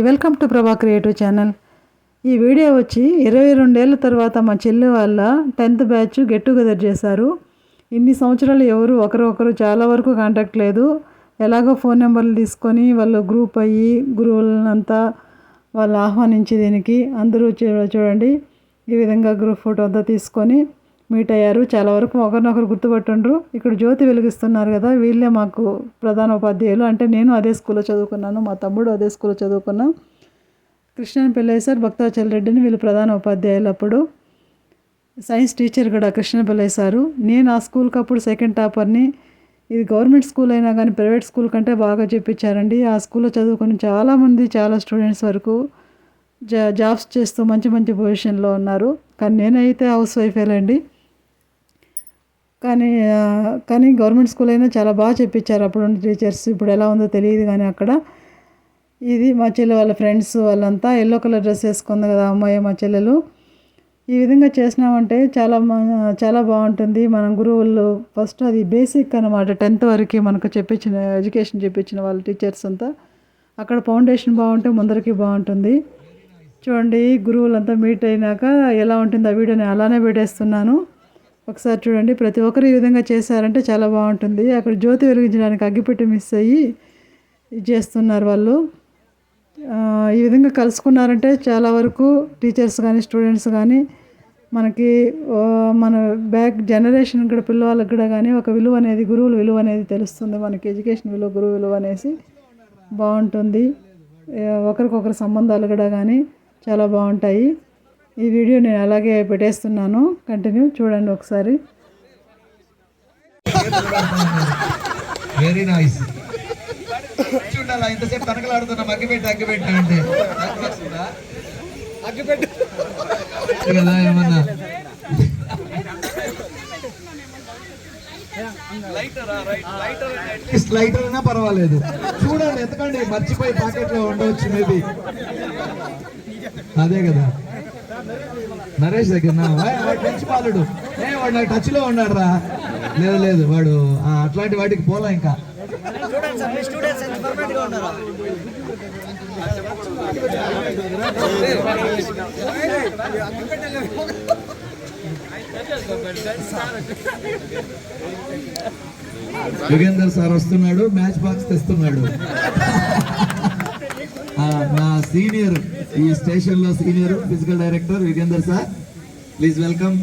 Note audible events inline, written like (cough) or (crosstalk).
Welcome to Prabha creative channel. ఈ video వచ్చి ఇరవై రెండేళ్ళ తర్వాత మా చెల్లి వాళ్ళ టెన్త్ బ్యాచ్ గెట్ టుగెదర్ చేశారు. ఇన్ని సంవత్సరాలు ఎవరు ఒకరు చాలా వరకు కాంటాక్ట్ లేదు. ఎలాగో ఫోన్ నెంబర్లు తీసుకొని వాళ్ళు గ్రూప్ అయ్యి గురువులంతా వాళ్ళు ఆహ్వానించి దీనికి అందరూ చూ- చూడండి. ఈ విధంగా గ్రూప్ ఫోటో అంతా తీసుకొని మీట్ అయ్యారు. చాలా వరకు ఒకరినొకరు గుర్తుపట్టుండ్రు. ఇక్కడ జ్యోతి వెలిగిస్తున్నారు కదా వీళ్ళే మాకు ప్రధాన ఉపాధ్యాయులు. అంటే నేను అదే స్కూల్లో చదువుకున్నాను మా తమ్ముడు అదే స్కూల్లో చదువుకున్నాం. కృష్ణన్ సార్ భక్తాచల్ రెడ్డిని వీళ్ళు ప్రధాన ఉపాధ్యాయులు అప్పుడు. సైన్స్ టీచర్ కూడా కృష్ణ సారు. నేను ఆ స్కూల్కి అప్పుడు సెకండ్ టాపర్ని ఇది గవర్నమెంట్ స్కూల్ అయినా కానీ ప్రైవేట్ స్కూల్ కంటే బాగా చెప్పించారండి. ఆ స్కూల్లో చదువుకుని చాలామంది చాలా స్టూడెంట్స్ వరకు జా జాబ్స్ చేస్తూ మంచి మంచి పొజిషన్లో ఉన్నారు. కానీ నేనైతే హౌస్ వైఫేలండి కానీ కానీ గవర్నమెంట్ స్కూల్ అయినా చాలా బాగా చెప్పించారు అప్పుడు టీచర్స్. ఇప్పుడు ఎలా ఉందో తెలియదు కానీ అక్కడ ఇది మా చెల్లె వాళ్ళ ఫ్రెండ్స్ వాళ్ళంతా ఎల్లో కలర్ డ్రెస్ వేసుకుంది కదా అమ్మాయి మా చెల్లెలు. ఈ విధంగా చేసినామంటే చాలా చాలా బాగుంటుంది. మనం గురువులు ఫస్ట్ అది బేసిక్ అనమాట టెన్త్ వరకు మనకు చెప్పించిన ఎడ్యుకేషన్ చెప్పించిన వాళ్ళ టీచర్స్ అంతా. అక్కడ ఫౌండేషన్ బాగుంటే ముందరికి బాగుంటుంది. చూడండి గురువులంతా మీట్ అయినాక ఎలా ఉంటుంది ఆ వీడియో అలానే పెట్టేస్తున్నాను. ఒకసారి చూడండి ప్రతి ఒక్కరు ఈ విధంగా చేశారంటే చాలా బాగుంటుంది. అక్కడ జ్యోతి వెలిగించడానికి అగ్గిపెట్టి మిస్ అయ్యి ఇది చేస్తున్నారు వాళ్ళు. ఈ విధంగా కలుసుకున్నారంటే చాలా వరకు టీచర్స్ కానీ స్టూడెంట్స్ కానీ మనకి మన బ్యాక్ జనరేషన్ కూడా పిల్లవాళ్ళకి కూడా కానీ ఒక విలువ అనేది గురువుల విలువ అనేది తెలుస్తుంది. మనకి ఎడ్యుకేషన్ విలువ గురువు విలువ అనేసి బాగుంటుంది. ఒకరికొకరు సంబంధాలు కూడా కానీ చాలా బాగుంటాయి. ఈ వీడియో నేను అలాగే పెట్టేస్తున్నాను. కంటిన్యూ చూడండి ఒకసారి. వెరీ నైస్ చూడాలా ఇంతసేపు తనకలాడుతున్నా అగ్గిపెట్టి అగ్గిపెట్టి అంటే. అగ్గిపెట్టు. కదా ఏమన్నా? లైటర్ అయినా పర్వాలేదు. చూడండి ఎతకండి మర్చిపోయి పాకెట్లో ఉండవచ్చు మేబీ అదే కదా. నరేష్ దగ్గర వాడు మంచి ఏ వాడు నాకు టచ్లో ఉన్నాడు రా లేదు లేదు వాడు అట్లాంటి వాటికి పోలా ఇంకా. యుగేందర్ సార్ వస్తున్నాడు మ్యాచ్ బాక్స్ తెస్తున్నాడు. (laughs) నా సీనియర్. ఈ స్టేషన్లో senior physical director Yugender sir please welcome.